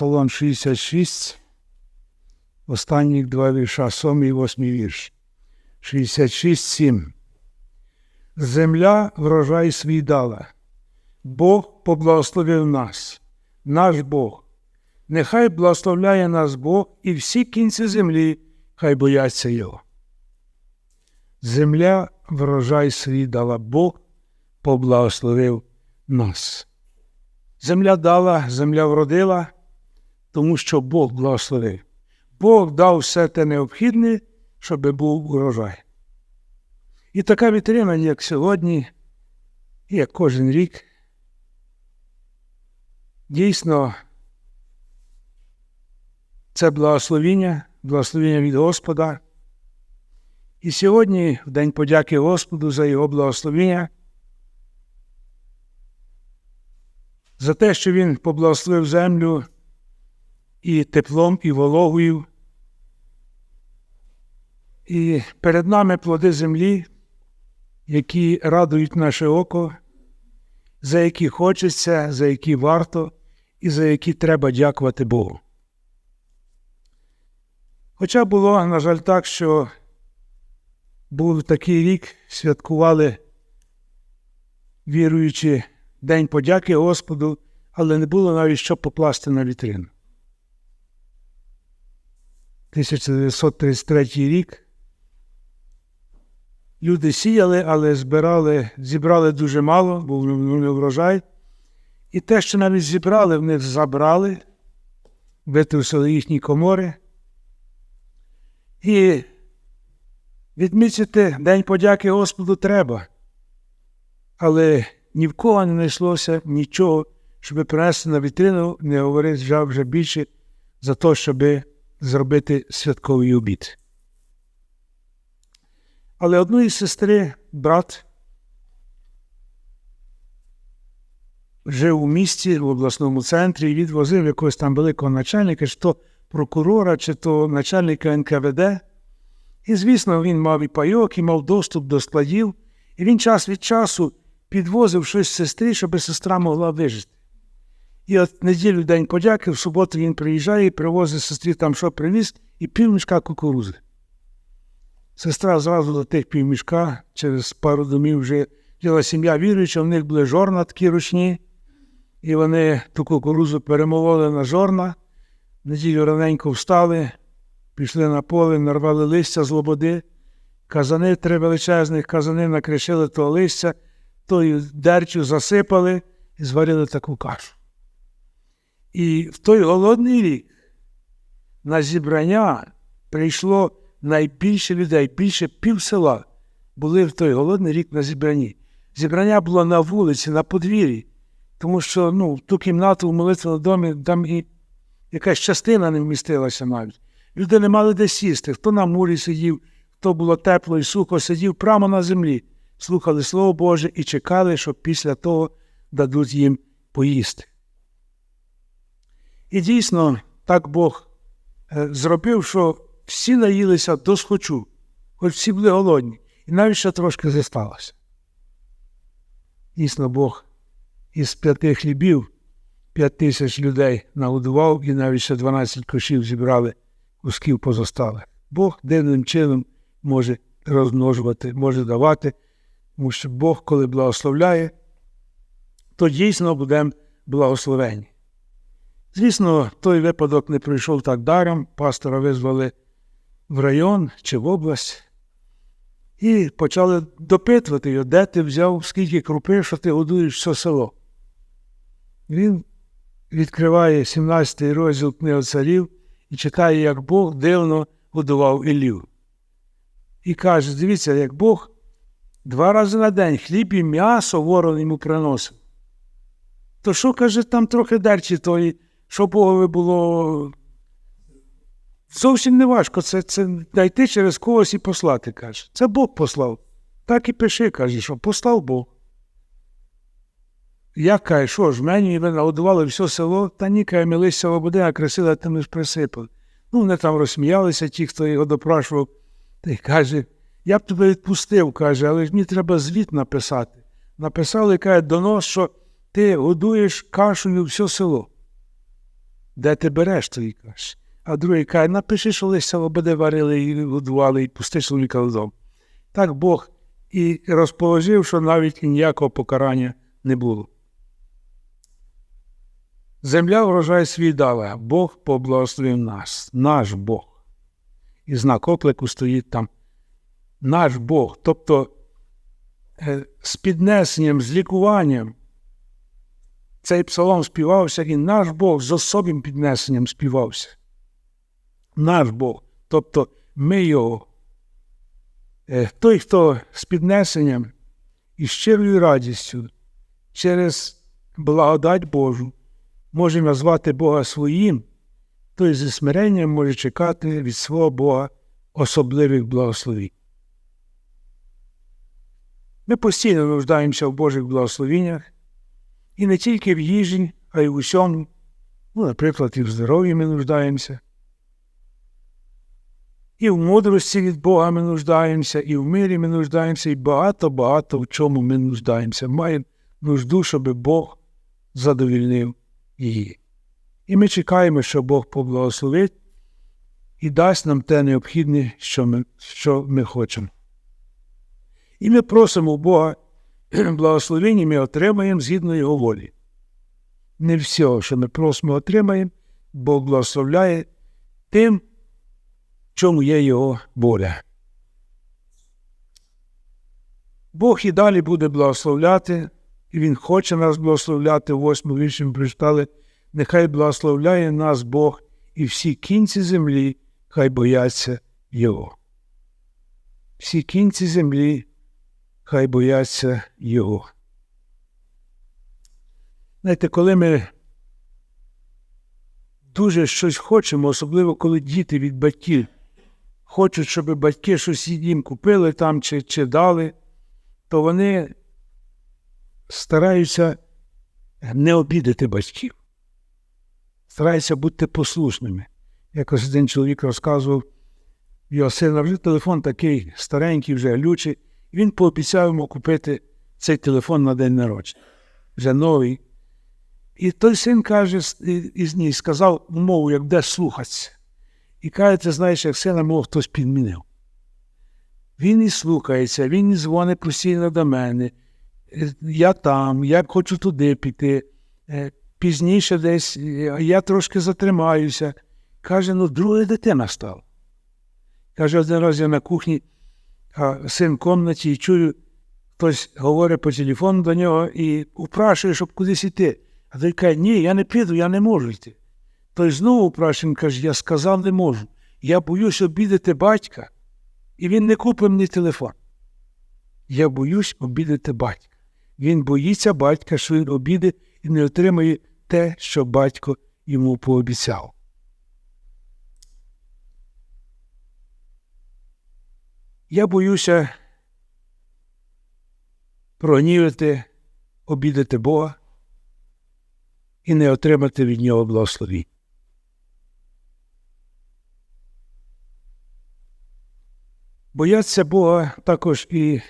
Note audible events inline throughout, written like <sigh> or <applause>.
Псалом 66, останні два вірша, 7 і 8 вірш. 66, 7. Земля врожай свій дала. Бог поблагословив нас, наш Бог. Нехай благословляє нас Бог і всі кінці землі, хай бояться Його. Земля врожай свій дала Бог, поблагословив нас. Земля дала, земля вродила, тому що Бог благословив. Бог дав все те необхідне, щоб був урожай. І така вітрина, як сьогодні, як кожен рік, дійсно, це благословіння, благословіння від Господа. І сьогодні, в День подяки Господу за Його благословіння, за те, що Він поблагословив землю і теплом, і вологою. І перед нами плоди землі, які радують наше око, за які хочеться, за які варто і за які треба дякувати Богу. Хоча було, на жаль, так, що був такий рік, святкували віруючи День подяки Господу, але не було навіть що покласти на вітрину. 1933 рік. Люди сіяли, але збирали, зібрали дуже мало, був не врожай. І те, що навіть зібрали, в них забрали, витрусили їхні комори. І відмітити День подяки Господу треба. Але ні в кого не знайшлося нічого, щоб принести на вітрину, не говорити вже більше за те, щоб зробити святковий обід. Але одної сестри брат жив у місті в обласному центрі і відвозив якогось там великого начальника, чи то прокурора, чи то начальника НКВД. І, звісно, він мав і пайок, і мав доступ до складів, і він час від часу підвозив щось сестрі, щоб сестра могла вижити. І от неділю день подяки, в суботу він приїжджає і привозить сестрі там, що привіз, і півмішка кукурузи. Сестра зразу до тих півмішка, через пару домів вже жила сім'я віруюча, в них були жорна такі ручні, і вони ту кукурузу перемололи на жорна, неділю раненько встали, пішли на поле, нарвали листя з лободи, казани три величезних казани накришили того листя, тою дерчу засипали і зварили таку кашу. І в той голодний рік на зібрання прийшло найбільше людей, більше пів села були в той голодний рік на зібранні. Зібрання було на вулиці, на подвір'ї, тому що ну, в ту кімнату в молитвеному домі там і якась частина не вмістилася навіть. Люди не мали де сісти. Хто на мурі сидів, хто було тепло і сухо, сидів прямо на землі, слухали Слово Боже і чекали, що після того дадуть їм поїсти. І дійсно, так Бог е, зробив, що всі наїлися до схочу, хоч всі були голодні, і навіть ще трошки зісталося. Дійсно, Бог із п'яти хлібів п'ять тисяч людей нагодував і навіть ще 12 кошів зібрали, кусків позостали. Бог дивним чином може розмножувати, може давати, тому що Бог, коли благословляє, то дійсно будемо благословені. Звісно, той випадок не пройшов так даром, пастора визвали в район чи в область, і почали допитувати його, де ти взяв, скільки крупи, що ти годуєш все село. Він відкриває 17 й розділ книги царів і читає, як Бог дивно годував Іллю. І каже: дивіться, як Бог два рази на день хліб і м'ясо ворон йому приносив. То що, каже, там трохи дерчі тої, що Богові було зовсім не важко це це знайти через когось і послати, каже. Це Бог послав. Так і пиши, каже, що послав Бог. Я каже, що ж, мені нагодували все село, та ні, каже, ми листя лободи, а красила, та ми ж присипали. Ну, вони там розсміялися, ті, хто його допрашував. Та й каже, я б тебе відпустив, каже, але ж мені треба звіт написати. Написали, каже, донос, що ти годуєш кашею все село. Де ти береш тої каші? А другий каже, напиши, що лише буде варили і годували, і пусти чоловіка додому. Так Бог і розположив, що навіть ніякого покарання не було. Земля врожай свій дала, Бог поблагословив нас, наш Бог. І знак оклику стоїть там. Наш Бог. Тобто е, з піднесенням, з лікуванням. Цей псалом співався, і наш Бог з особим піднесенням співався. Наш Бог. Тобто ми Його. Е, Той, хто з піднесенням і щирою радістю через благодать Божу може назвати Бога своїм, той зі смиренням може чекати від свого Бога особливих благословень. Ми постійно нуждаємося в Божих благословеннях і не тільки в їжі, а й в усьому. Ну, наприклад, і в здоров'ї ми нуждаємося. І в мудрості від Бога ми нуждаємося, і в мирі ми нуждаємося, і багато-багато в чому ми нуждаємося. Маємо нужду, щоб Бог задовільнив її. І ми чекаємо, що Бог поблагословить і дасть нам те необхідне, що ми, що ми хочемо. І ми просимо Бога <clears throat> благословення, ми отримаємо згідно Його волі. Не все, що ми просимо, отримаємо, Бог благословляє тим, чому є Його воля. Бог і далі буде благословляти, і Він хоче нас благословляти. Восьму вірші ми прочитали. Нехай благословляє нас Бог і всі кінці землі, хай бояться Його. Всі кінці землі, хай бояться Його. Знаєте, коли ми дуже щось хочемо, особливо коли діти від батьків хочуть, щоб батьки щось їм купили там чи, чи дали, то вони стараються не обідати батьків, стараються бути послушними. Якось один чоловік розказував, його сина вже телефон такий старенький, вже глючий, він пообіцяв йому купити цей телефон на день народження, вже новий. І той син каже, із ній сказав умову, як де слухатися. І каже, ти знаєш, як сина мов хтось підмінив. Він і слухається, він і дзвонить постійно до мене. Я там, я хочу туди піти. Пізніше десь я трошки затримаюся. Каже, ну друга дитина стала. Каже, один раз я на кухні, син в комнаті і чую, хтось говорить по телефону до нього і упрашує, щоб кудись йти. А той каже, ні, я не піду, я не можу йти. Той знову упрашує, каже, я сказав, не можу. Я боюсь обідати батька, і він не купив мені телефон. Я боюсь обідати батька. Він боїться батька, що він обіде і не отримає те, що батько йому пообіцяв. Я боюся прогнівити, обідати Бога і не отримати від нього благословінь. Бояться Бога також і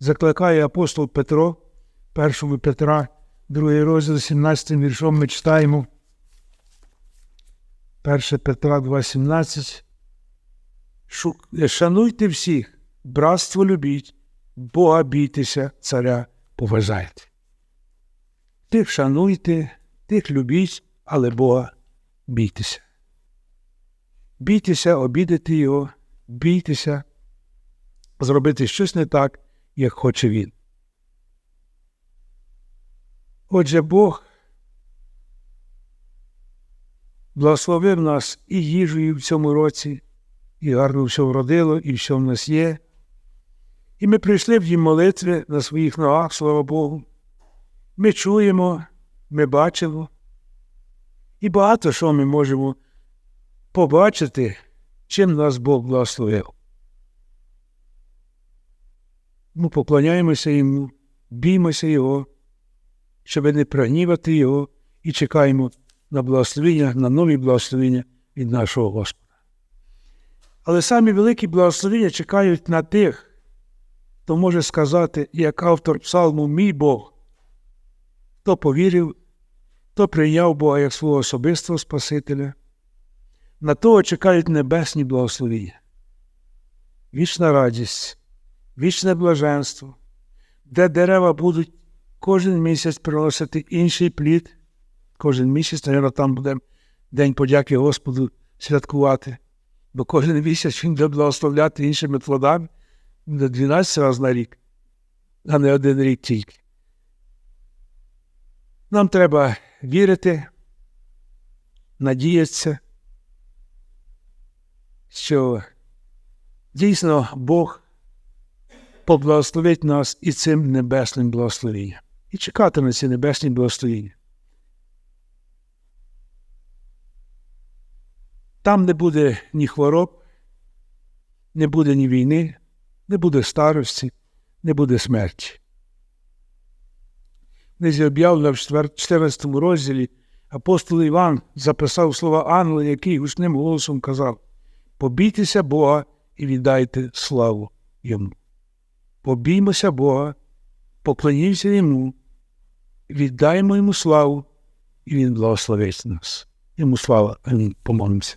закликає апостол Петро, 1 Петра, 2 розділ 17 віршом ми читаємо. 1 Петра 2,17. Шануйте всіх, братство любіть, Бога бійтеся, царя поважайте. Тих шануйте, тих любіть, але Бога бійтеся. Бійтеся, обідати Його, бійтеся, зробити щось не так, як хоче Він. Отже, Бог благословив нас і їжею в цьому році, і гарно все вродило, і все в нас є. І ми прийшли в дім молитви на своїх ногах, слава Богу. Ми чуємо, ми бачимо. І багато що ми можемо побачити, чим нас Бог благословив. Ми поклоняємося йому, біймося Його, щоб не прогнівати Його і чекаємо на благословення, на нові благословення від нашого Господа. Але самі великі благословення чекають на тих, хто може сказати, як автор псалму, мій Бог, хто повірив хто прийняв Бога як свого особистого Спасителя, на того чекають небесні благословіння, вічна радість, вічне блаженство, де дерева будуть кожен місяць приносити інший плід. Кожен місяць, мабуть, там буде День подяки Господу святкувати, бо кожен місяць він буде благословляти іншими плодами буде 12 разів на рік, а не один рік тільки. Нам треба вірити, надіятися, що дійсно Бог поблагословить нас і цим небесним благословенням. І чекати на ці небесні благословення. Там не буде ні хвороб, не буде ні війни, не буде старості, не буде смерті. В книзі в 14 розділі апостол Іван записав слова ангела, який гучним голосом казав: Побійтеся Бога і віддайте славу йому. Побіймося Бога, поклонімося йому, віддаємо йому славу, і Він благословить нас. Йому слава. Помолимося.